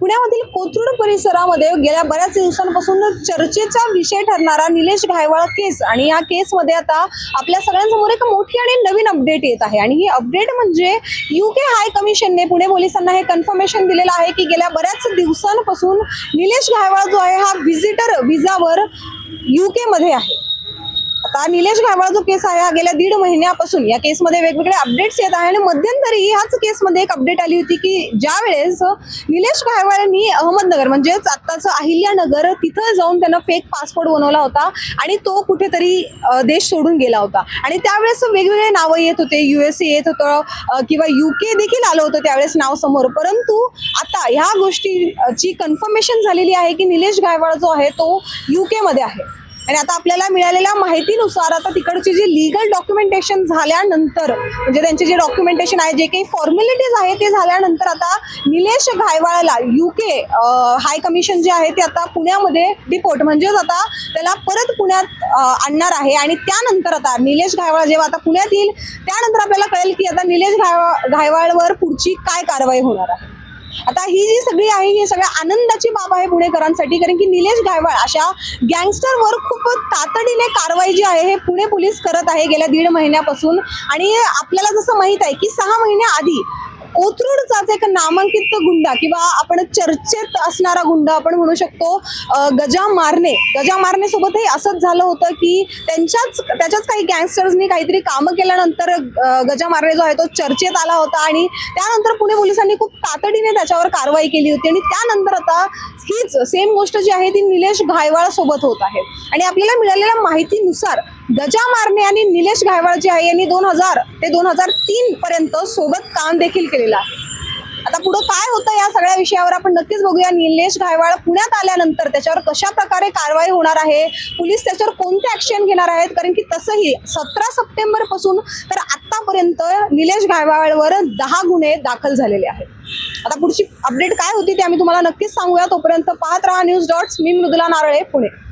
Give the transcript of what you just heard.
पुण्यामधील कोथरूड परिसरामध्ये गेल्या बऱ्याच दिवसांपासून चर्चेचा विषय ठरणारा निलेश घायवाळ केस आणि या केसमध्ये आता आपल्या सगळ्यांसमोर एक मोठी आणि नवीन अपडेट येत आहे. आणि ही अपडेट म्हणजे युके हाय कमिशनने पुणे पोलिसांना हे कन्फर्मेशन दिलेलं आहे की गेल्या बऱ्याच दिवसांपासून निलेश घायवाळ जो आहे हा व्हिजिटर विजावर यू केमध्ये आहे. आता निलेश घायवाळ जो केस आहे हा गेल्या दीड महिन्यापासून या केसमध्ये वेगवेगळे अपडेट्स येत आहे आणि मध्यंतरी ह्याच केसमध्ये एक अपडेट आली होती की ज्या वेळेस निलेश घायवाळांनी अहमदनगर म्हणजेच आत्ताचं अहिल्यानगर तिथं जाऊन त्यांना फेक पासपोर्ट बनवला होता आणि तो कुठेतरी देश सोडून गेला होता. आणि त्यावेळेस वेगवेगळे नावं येत होते यू एस ए येत होतं किंवा किंवा युके देखील आलं होतं त्यावेळेस नाव समोर. परंतु आता ह्या गोष्टीची कन्फर्मेशन झालेली आहे की निलेश घायवाळ जो आहे तो युकेमध्ये आहे. आणि आता आपल्याला मिळालेल्या माहितीनुसार आता तिकडची जी लिगल डॉक्युमेंटेशन झाल्यानंतर म्हणजे त्यांचे जे डॉक्युमेंटेशन आहे जे काही फॉर्मॅलिटीज आहे ते झाल्यानंतर आता निलेश घायवाळाला युके हाय कमिशन जे आहे ते आता पुण्यामध्ये डिपोर्ट म्हणजेच आता त्याला परत पुण्यात आणणार आहे. आणि त्यानंतर आता निलेश घायवाळ जेव्हा आता पुण्यात येईल त्यानंतर आपल्याला कळेल की आता निलेश घायवाळ घायवाळवर पुढची काय कारवाई होणार आहे. आता ही जी सगळी आहे ही सगळ्या आनंदाची बाब आहे पुणेकरांसाठी कारण की निलेश गायवाळ अशा गँगस्टरवर खूप तातडीने कारवाई जी आहे हे पुणे पोलीस करत आहे गेल्या दीड महिन्यापासून. आणि आपल्याला जसं माहीत आहे की सहा महिन्याआधी कोथरूडचाच एक नामांकित गुंडा किंवा आपण चर्चेत असणारा गुंडा आपण म्हणू शकतो गजा मारणे. गजा मारणे सोबतही असंच झालं होतं की त्यांच्याच त्याच्याच काही गँगस्टर्सनी काहीतरी कामं केल्यानंतर गजा मारणे जो आहे तो चर्चेत आला होता आणि त्यानंतर पुणे पोलिसांनी खूप तातडीने त्याच्यावर कारवाई केली होती आणि त्यानंतर आता हीच सेम गोष्ट जी आहे ती निलेश घायवाळ सोबत होत आहे. आणि आपल्याला मिळालेल्या माहितीनुसार गजा मारणे आणि निलेश घायवाळ जे आहे यांनी दोन हजार ते दोन हजार तीन पर्यंत सोबत काम देखील केलेलं आहे. आता पुढं काय होतं या सगळ्या विषयावर आपण नक्कीच बघूया. निलेश घायवाळ पुण्यात आल्यानंतर त्याच्यावर कशा प्रकारे कारवाई होणार आहे? पोलीस त्याच्यावर कोणते ऍक्शन घेणार आहेत? कारण की तसंही सतरा सप्टेंबरपासून तर आतापर्यंत निलेश घायवाळवर दहा गुन्हे दाखल झालेले आहेत. आता पुढची अपडेट काय होती ते आम्ही तुम्हाला नक्कीच सांगूया. तोपर्यंत पाहत राहा न्यूज डॉट्स मी मृदुला नारळे पुणे.